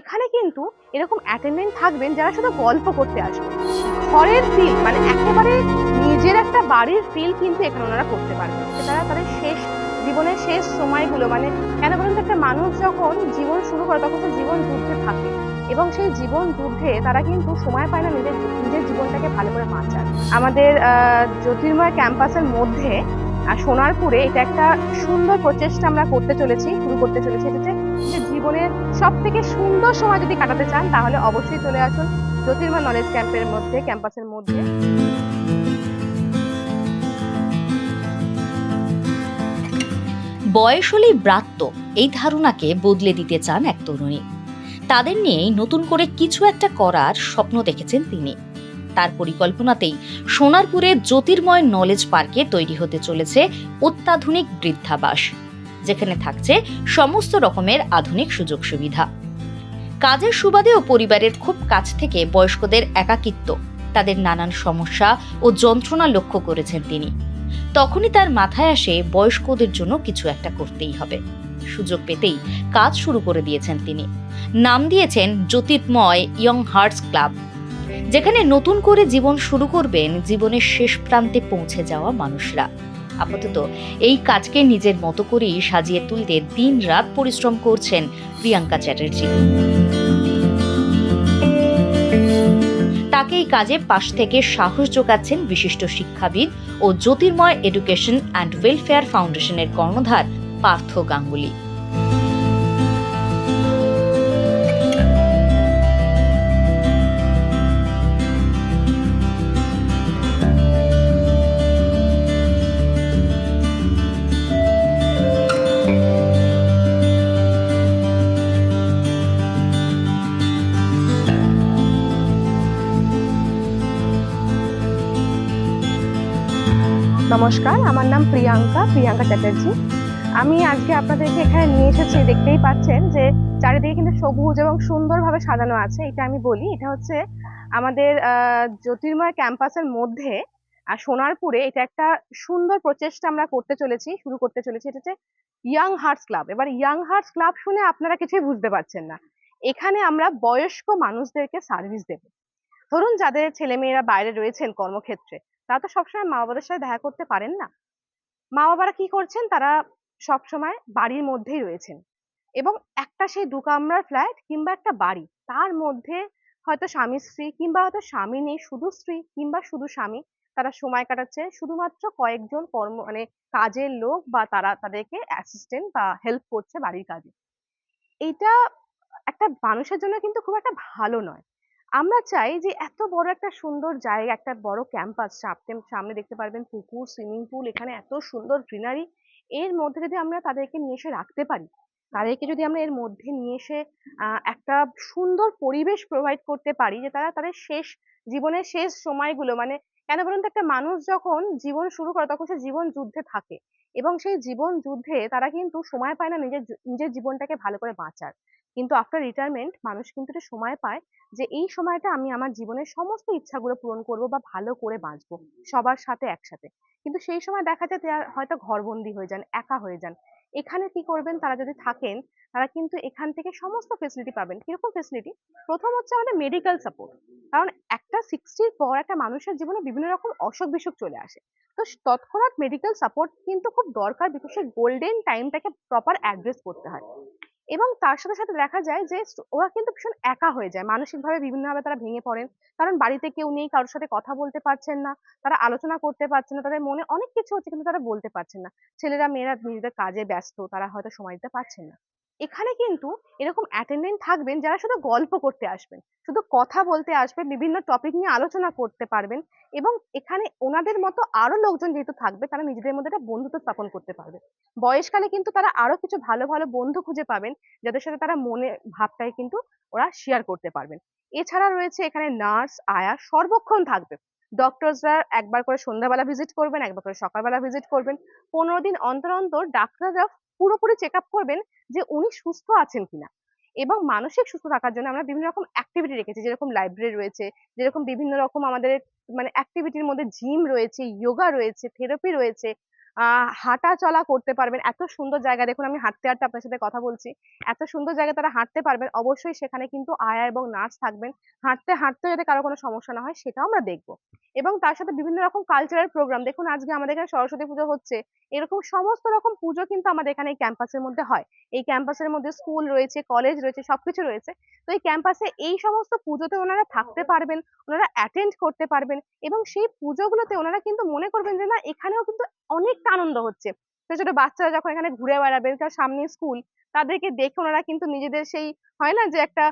এখানে কিন্তু এরকম অ্যাটেন্ডেন্ট থাকবেন যারা শুধু গল্প করতে আসবেন ঘরের ফিল মানে একেবারে নিজের একটা বাড়ির ফিল কিন্তু এখানে ওনারা করতে পারবেন। তারা তাদের শেষ, জীবনের শেষ সময়গুলো মানে কেন বলুন একটা মানুষ যখন জীবন শুরু করে তখন সে জীবন যুদ্ধে থাকে এবং সেই জীবন যুদ্ধে তারা কিন্তু সময় পায় না নিজের নিজের জীবনটাকে ভালো করে বাঁচার। আমাদের জ্যোতির্ময় ক্যাম্পাসের মধ্যে আর সোনারপুরে এটা একটা সুন্দর প্রচেষ্টা আমরা করতে চলেছি, শুরু করতে চলেছি এটা যে জীবনের সব থেকে সুন্দর সময় যদি কাটাতে চান, তাহলে অবশ্যই চলে আসুন জ্যোতির্ময় নলেজ ক্যাম্পের মধ্যে ক্যাম্পাসের মধ্যে। বয়স হলেই ব্রাত্য, এই ধারণাকে বদলে দিতে চান এক তরুণী। তাদের নিয়েই নতুন করে কিছু একটা করার স্বপ্ন দেখেছেন তিনি। তার পরিকল্পনাতেই সোনারপুরে জ্যোতির্ময় নলেজ পার্কে তৈরি হতে চলেছে অত্যাধুনিক বৃদ্ধাবাস। যেখানে থাকছে সমস্ত রকমের আধুনিক সুযোগ সুবিধা। কাজের সুবাদে ও পরিবারের খুব কাছ থেকে বয়স্কদের একাকিত্ব, তাদের নানান সমস্যা ও যন্ত্রণা লক্ষ্য করেছেন তিনি। তখনই তার মাথায় আসে বয়স্কদের জন্য কিছু একটা করতেই হবে। সুযোগ পেতেই কাজ শুরু করে দিয়েছেন তিনি। নাম দিয়েছেন জ্যোতির্ময় ইয়ং হার্টস ক্লাব, যেখানে নতুন করে জীবন শুরু করবেন জীবনের শেষ প্রান্তে পৌঁছে যাওয়া মানুষরা। আপাতত এই কাজকে নিজের মতো করেই সাজিয়ে তুলতে দিন রাত পরিশ্রম করছেন প্রিয়াঙ্কা চ্যাটার্জি। তাকে এই কাজে পাশ থেকে সাহস যোগাচ্ছেন বিশিষ্ট শিক্ষাবিদ ও জ্যোতির্ময় এডুকেশন অ্যান্ড ওয়েলফেয়ার ফাউন্ডেশনের কর্ণধার পার্থ গাঙ্গুলি। নমস্কার, আমার নাম প্রিয়াঙ্কা প্রিয়াঙ্কা চ্যাটার্জি। আমি আজকে আপনাদেরকে এখানে নিয়ে এসেছি, দেখতেই পাচ্ছেন যে চারিদিকে কিন্তু সবুজ এবং সুন্দরভাবে সাজানো আছে, এটা আমি বলি। এটা হচ্ছে আমাদের জ্যোতির্ময় ক্যাম্পাসের মধ্যে আর সোনারপুরে এটা একটা সুন্দর প্রচেষ্টা আমরা করতে চলেছি, শুরু করতে চলেছি। এটা হচ্ছে ইয়াং হার্টস ক্লাব। এবার ইয়াং হার্টস ক্লাব শুনে আপনারা কিছুই বুঝতে পারছেন না। এখানে আমরা বয়স্ক মানুষদেরকে সার্ভিস দেব। ধরুন যাদের ছেলেমেয়েরা বাইরে রয়েছেন কর্মক্ষেত্রে তারা তো সবসময় মা বাবাদের সাথে দেখা করতে পারেন না। মা বাবারা কি করছেন? তারা সবসময় বাড়ির মধ্যেই রয়েছেন। এবং একটা সেই দু কামরার ফ্ল্যাট কিংবা একটা বাড়ি, তার মধ্যে হয়তো স্বামী স্ত্রী কিংবা হয়তো স্বামী নেই, শুধু স্ত্রী কিংবা শুধু স্বামী, তারা সময় কাটাচ্ছে। শুধুমাত্র কয়েকজন কর্ম মানে কাজের লোক বা তারা তাদেরকে অ্যাসিস্ট্যান্ট বা হেল্প করছে বাড়ির কাজে। এইটা একটা মানুষের জন্য কিন্তু খুব একটা ভালো নয়। আমরা চাই যে এত বড় একটা সুন্দর জায়গা, একটা বড় ক্যাম্পাস সামনে সামনে দেখতে পারবেন পুকুর সুইমিং পুল এখানে এত সুন্দর গ্রিনারি এর মধ্যে যদি আমরা তাদেরকে নিয়ে এসে রাখতে পারি, তাদেরকে যদি আমরা এর মধ্যে নিয়ে এসে একটা সুন্দর পরিবেশ প্রোভাইড করতে পারি যে তারা তাদের শেষ, জীবনের শেষ সময়গুলো মানে কেন বলুন তো একটা মানুষ যখন জীবন শুরু করে তখন সে জীবন যুদ্ধে থাকে এবং সেই জীবন যুদ্ধে তারা কিন্তু সময় পায় না নিজের নিজের জীবনটাকে ভালো করে বাঁচার। কিন্তু আফটার রিটায়ারমেন্ট মানুষ কিন্তু একটা সময় পায় যে এই সময়টা আমি আমার জীবনের সমস্ত ইচ্ছাগুলো পূরণ করব বা ভালো করে বাঁচবো সবার সাথে একসাথে। কিন্তু সেই সময় দেখা যায় তারা হয়তো ঘরবন্দি হয়ে যান, একা হয়ে যান। এখানে কি করবেন? তারা যদি থাকেন, তারা কিন্তু এখান থেকে সমস্ত ফেসিলিটি পাবেন। কীরকম ফেসিলিটি প্রথম হচ্ছে আমাদের মেডিকেল সাপোর্ট কারণ একটা সিক্সটির পর একটা মানুষের জীবনে বিভিন্ন রকম অসুখ বিসুখ চলে আসে। তো তৎক্ষণাৎ মেডিকেল সাপোর্ট কিন্তু খুব দরকার বিকজ সেই গোল্ডেন টাইমটাকে প্রপার অ্যাড্রেস করতে হয়। এবং তার সাথে সাথে দেখা যায় যে ওরা কিন্তু ভীষণ একা হয়ে যায়। মানসিকভাবে বিভিন্নভাবে তারা ভেঙে পড়েন। কারণ বাড়িতে কেউ নেই, কারোর সাথে কথা বলতে পারছেন না, তারা আলোচনা করতে পারছেন না, তাদের মনে অনেক কিছু হচ্ছে কিন্তু তারা বলতে পারছেন না। ছেলেরা, মেয়েরা নিজেদের কাজে ব্যস্ত, তারা হয়তো সময় দিতে পারছেন না। এখানে কিন্তু এরকম অ্যাটেন্ডেন্ট থাকবেন যারা শুধু গল্প করতে আসবেন, শুধু কথা বলতে আসবেন, বিভিন্ন টপিক নিয়ে আলোচনা করতে পারবেন এবং এখানে ওনাদের মতো আরও লোকজন যেহেতু থাকবে, তারা নিজেদের মধ্যে একটা বন্ধুত্ব স্থাপন করতে পারবে। বয়সকালে কিন্তু তারা আরও কিছু ভালো ভালো বন্ধু খুঁজে পাবেন, যাদের সাথে তারা মনে ভাবটাই কিন্তু ওরা শেয়ার করতে পারবেন। এছাড়া রয়েছে এখানে নার্স আয়া, সর্বক্ষণ থাকবে। ডক্টরসরা একবার করে সন্ধ্যাবেলা ভিজিট করবেন, একবার করে সকালবেলা ভিজিট করবেন। পনেরো দিন অন্তর অন্তর ডাক্তাররা পুরোপুরি চেক আপ করবেন যে উনি সুস্থ আছেন কিনা। এবং মানসিক সুস্থ থাকার জন্য আমরা বিভিন্ন রকম অ্যাক্টিভিটি রেখেছি, যেরকম লাইব্রেরি রয়েছে, যেরকম বিভিন্ন রকম আমাদের মানে অ্যাক্টিভিটির মধ্যে জিম রয়েছে যোগা রয়েছে থেরাপি রয়েছে হাঁটা চলা করতে পারবেন। এত সুন্দর জায়গা। দেখুন, আমি হাঁটতে হাঁটতে আপনার সাথে কথা বলছি। এত সুন্দর জায়গা তারা হাঁটতে পারবেন। অবশ্যই সেখানে কিন্তু আয়া এবং নার্স থাকবেন। হাঁটতে হাঁটতে যাতে কারও কোনো সমস্যা না হয়, সেটাও আমরা দেখব। এবং তার সাথে বিভিন্ন রকম কালচারাল প্রোগ্রাম দেখুন, আজকে আমাদের এখানে সরস্বতী পুজো হচ্ছে। এরকম সমস্ত রকম পুজো কিন্তু আমাদের এখানে এই ক্যাম্পাসের মধ্যে হয়। এই ক্যাম্পাসের মধ্যে স্কুল রয়েছে কলেজ রয়েছে, সবকিছু রয়েছে। তো এই ক্যাম্পাসে এই সমস্ত পুজোতে ওনারা থাকতে পারবেন, ওনারা অ্যাটেন্ড করতে পারবেন এবং সেই পুজোগুলোতে ওনারা কিন্তু মনে করবেন যে, না, এখানেও কিন্তু অনেকটা আনন্দ হচ্ছে। ছোট ছোট বাচ্চারা যখন এখানে ঘুরে বেড়াবে, তার সামনে স্কুল, তাদেরকে দেখে ওনারা কিন্তু নিজেদের সেই, হয় না যে একটা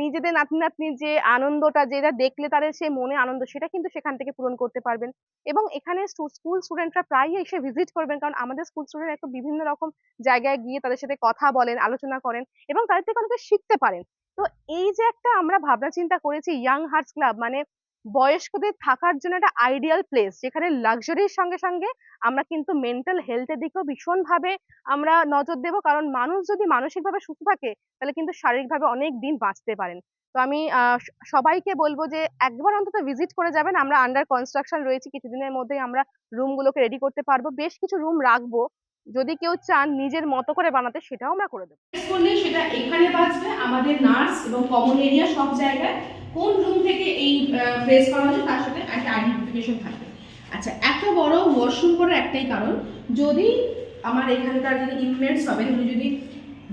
নিজেদের নাতনি নাতনির যে আনন্দটা, যেটা দেখলে তাদের সেই মনে আনন্দ, সেটা কিন্তু সেখান থেকে পূরণ করতে পারবেন। এবং এখানে স্কুল স্টুডেন্টরা প্রায়ই এসে ভিজিট করবেন, কারণ আমাদের স্কুল স্টুডেন্ট একটু বিভিন্ন রকম জায়গায় গিয়ে তাদের সাথে কথা বলেন, আলোচনা করেন এবং তাদের থেকে অনেকে শিখতে পারেন। তো এই যে একটা আমরা ভাবনা চিন্তা করেছি ইয়াং হার্টস ক্লাব মানে বয়স্কদের থাকার জন্য একটা আইডিয়াল প্লেস যেখানে লাক্সারির সঙ্গে সঙ্গে আমরা কিন্তু মেন্টাল হেলথের দিকেও ভীষণভাবে আমরা নজর দেবো। কারণ মানুষ যদি মানসিকভাবে সুস্থ থাকে, তাহলে কিন্তু শারীরিকভাবে অনেক দিন বাঁচতে পারেন। তো আমি সবাইকে বলব যে একবার অন্তত ভিজিট করে যাবেন। আমরা আন্ডার কনস্ট্রাকশন রয়েছি, কিছুদিনের মধ্যেই আমরা রুমগুলোকে রেডি করতে পারব। বেশ কিছু রুম রাখব। যদি কেউ চান নিজের মতো করে বানাতে, সেটাও আমরা করে দেবো। সেটা এখানে বাজবে আমাদের নার্স এবং কমন এরিয়া সব জায়গায় কোন রুম থেকে এই প্রেস করা হচ্ছে তার সাথে একটা আইডেন্টিফিকেশন থাকবে। আচ্ছা এত বড় ওয়াশরুম করার একটাই কারণ, যদি আমার এখানকার যিনি ইনমেটস হবেন, উনি যদি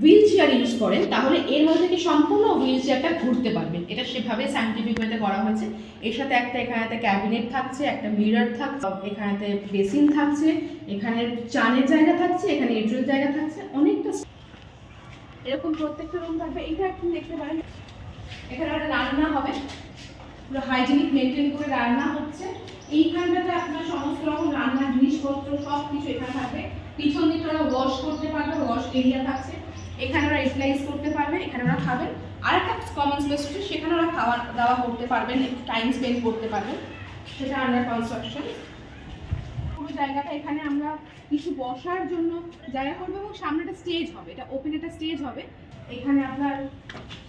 হুইল চেয়ার ইউজ করেন, তাহলে এর মধ্যে থেকে সম্পূর্ণ হুইল চেয়ারটা ঘুরতে পারবেন এটা সেভাবে সাইন্টিফিক ওয়েতে করা হয়েছে। এর সাথে একটা এখানেতে ক্যাবিনেট থাকছে, একটা মিরর থাকছে, এখানেতে বেসিন থাকছে, এখানে চানের জায়গা থাকছে, এখানে এঁটুর জায়গা থাকছে, অনেকটা। এরকম প্রত্যেকটা রুম থাকবে। এটা আপনি দেখতে পারেন। এখানে রান্না হবে। পুরো হাইজিনিক মেনটেন করে রান্না হচ্ছে। এইখানটাতে আপনার সমস্ত রকম রান্নার জিনিসপত্র সব কিছু এখানে থাকবে। পিছন দিকে ওরা ওয়াশ করতে পারবে ওয়াশ এরিয়া থাকছে এখানে ওরা ইউটিলাইজ করতে পারবে, এখানে ওরা খাবেন আর একটা কমন স্পেস হচ্ছে, সেখানে ওরা খাওয়া দাওয়া করতে পারবেন একটু টাইম স্পেন্ড করতে পারবেন সেটা আন্ডার কনস্ট্রাকশন পুরো জায়গাটা এখানে আমরা কিছু বসার জন্য জায়গা করব এবং সামনে একটা স্টেজ হবে। এটা ওপেন একটা স্টেজ হবে। এখানে আপনার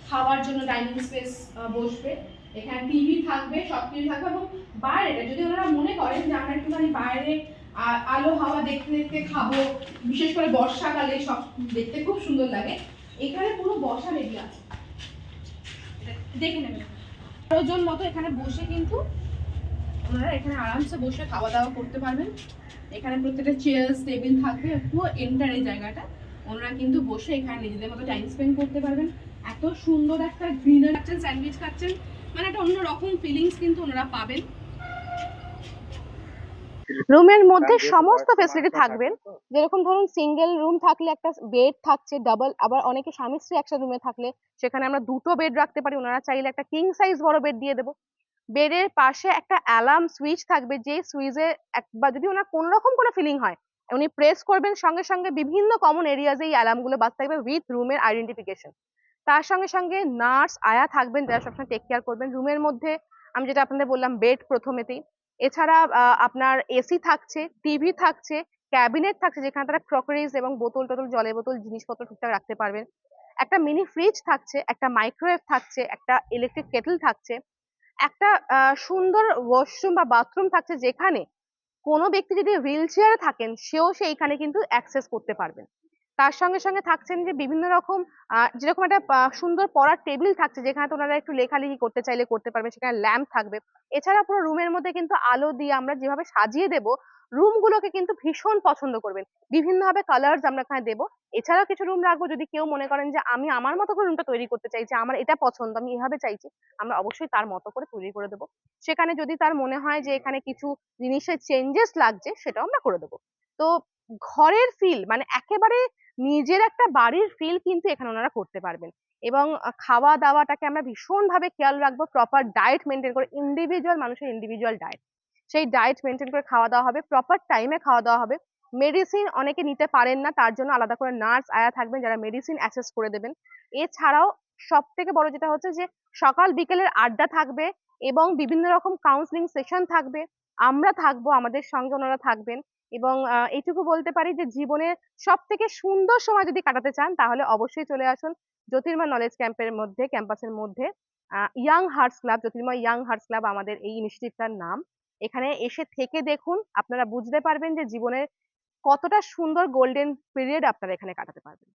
খাওয়ার জন্য ডাইনিং স্পেস বসবে। এখানে টিভি থাকবে, সব কিছু থাকবে এবং বাইরেটা যদি ওনারা মনে করেন যে আমরা একটুখানি বাইরে আলো, হাওয়া দেখতে দেখতে খাব, বিশেষ করে বর্ষাকালে সব দেখতে খুব সুন্দর লাগে। এখানে পুরো বসার এরিয়া আছে। দেখে নেবেন। প্রয়োজন মতো এখানে বসে কিন্তু ওনারা এখানে আরামসে বসে খাওয়া দাওয়া করতে পারবেন। এখানে প্রত্যেকটা চেয়ার্স টেবিল থাকবে, পুরো এন্টার এই জায়গাটা। ওনারা কিন্তু বসে এখানে নিজেদের মতো টাইম স্পেন্ড করতে পারবেন। এত সুন্দর একটা গ্রিনার খাচ্ছেন স্যান্ডউইচ খাচ্ছেন। মানে একটা অন্য রকম ফিলিংস কিন্তু ওনারা পাবেন। রুমের মধ্যে সমস্ত ফেসিলিটি থাকবেন যেরকম ধরুন সিঙ্গেল রুম থাকলে একটা বেড থাকছে ডাবল আবার অনেকে স্বামী স্ত্রী একসাথে রুমে থাকলে সেখানে আমরা দুটো বেড রাখতে পারি। ওনারা চাইলে একটা কিং সাইজ বড় বেড দিয়ে দেবো। বেডের পাশে একটা অ্যালার্ম সুইচ থাকবে যে সুইচে একবার যদি ওনার কোনো রকম কোনো ফিলিং হয় উনি প্রেস করবেন সঙ্গে সঙ্গে বিভিন্ন কমন এরিয়াজে এই অ্যালার্মগুলো বাজতে থাকবে উইথ রুমের আইডেন্টিফিকেশন তার সঙ্গে সঙ্গে নার্স আয়া থাকবেন, যারা সবসময় টেক কেয়ার করবেন। রুমের মধ্যে আমি যেটা আপনাদের বললাম বেড প্রথমেতেই। এছাড়া আপনার এসি থাকছে টিভি থাকছে ক্যাবিনেট থাকছে, যেখানে তারা ক্রকারিজ এবং বোতল টোতল, জলের বোতল, জিনিসপত্র ঠিকঠাক রাখতে পারবেন। একটা মিনি ফ্রিজ থাকছে, একটা মাইক্রোওয়েভ থাকছে, একটা ইলেকট্রিক কেটল থাকছে। একটা সুন্দর ওয়াশরুম বা বাথরুম থাকছে, যেখানে কোনো ব্যক্তি যদি হুইল চেয়ারে থাকেন সেও সেইখানে কিন্তু অ্যাক্সেস করতে পারবেন। তার সঙ্গে সঙ্গে থাকছেন যে বিভিন্ন রকম যেরকম একটা সুন্দর পড়ার টেবিল থাকছে, যেখানে তো ওনারা একটু লেখালেখি করতে চাইলে করতে পারবে, সেখানে ল্যাম্প থাকবে। এছাড়া পুরো রুমের মধ্যে কিন্তু আলো দিয়ে আমরা যেভাবে সাজিয়ে দেব, রুমগুলোকে কিন্তু ভীষণ পছন্দ করবেন। বিভিন্নভাবে কালার্স আমরা এখানে দেবো। এছাড়াও কিছু রুম রাখব, যদি কেউ মনে করেন যে আমি আমার মতো করে রুমটা তৈরি করতে চাইছি আমার এটা পছন্দ, আমি এভাবে চাইছি, আমরা অবশ্যই তার মতো করে তৈরি করে দেবো। সেখানে যদি তার মনে হয় যে এখানে কিছু জিনিসের চেঞ্জেস লাগছে, সেটাও আমরা করে দেবো। তো ঘরের ফিল মানে একেবারে নিজের একটা বাড়ির ফিল কিন্তু এখানে ওনারা করতে পারবেন। এবং খাওয়া দাওয়াটাকে আমরা ভীষণ ভাবে খেয়াল রাখব প্রপার ডায়েট মেনটেন করে ইন্ডিভিজুয়াল মানুষের ইন্ডিভিজুয়াল ডায়েট সেই ডায়েট মেনটেন করে খাওয়া দাওয়া হবে প্রপার টাইমে খাওয়া দাওয়া হবে। মেডিসিন অনেকে নিতে পারেন না, তার জন্য আলাদা করে নার্স আয়া থাকবেন যারা মেডিসিন অ্যাসেস করে দেবেন। এছাড়াও সব থেকে বড় যেটা হচ্ছে যে, সকাল বিকেলের আড্ডা থাকবে এবং বিভিন্ন রকম কাউন্সিলিং সেশন থাকবে। আমরা থাকব, আমাদের সঙ্গে ওনারা থাকবেন। এবং এইটুকু বলতে পারি যে জীবনের সব থেকে সুন্দর সময় যদি কাটাতে চান, তাহলে অবশ্যই চলে আসুন জ্যোতির্মা নলেজ ক্যাম্পের মধ্যে ক্যাম্পাসের মধ্যে। Young hearts club Jyotirmoy young hearts club আমাদের এই ইনস্টিটিউটটার নাম। এখানে এসে থেকে দেখুন, আপনারা বুঝতে পারবেন যে জীবনের কতটা সুন্দর গোল্ডেন পিরিয়ড আপনারা এখানে কাটাতে পারবেন।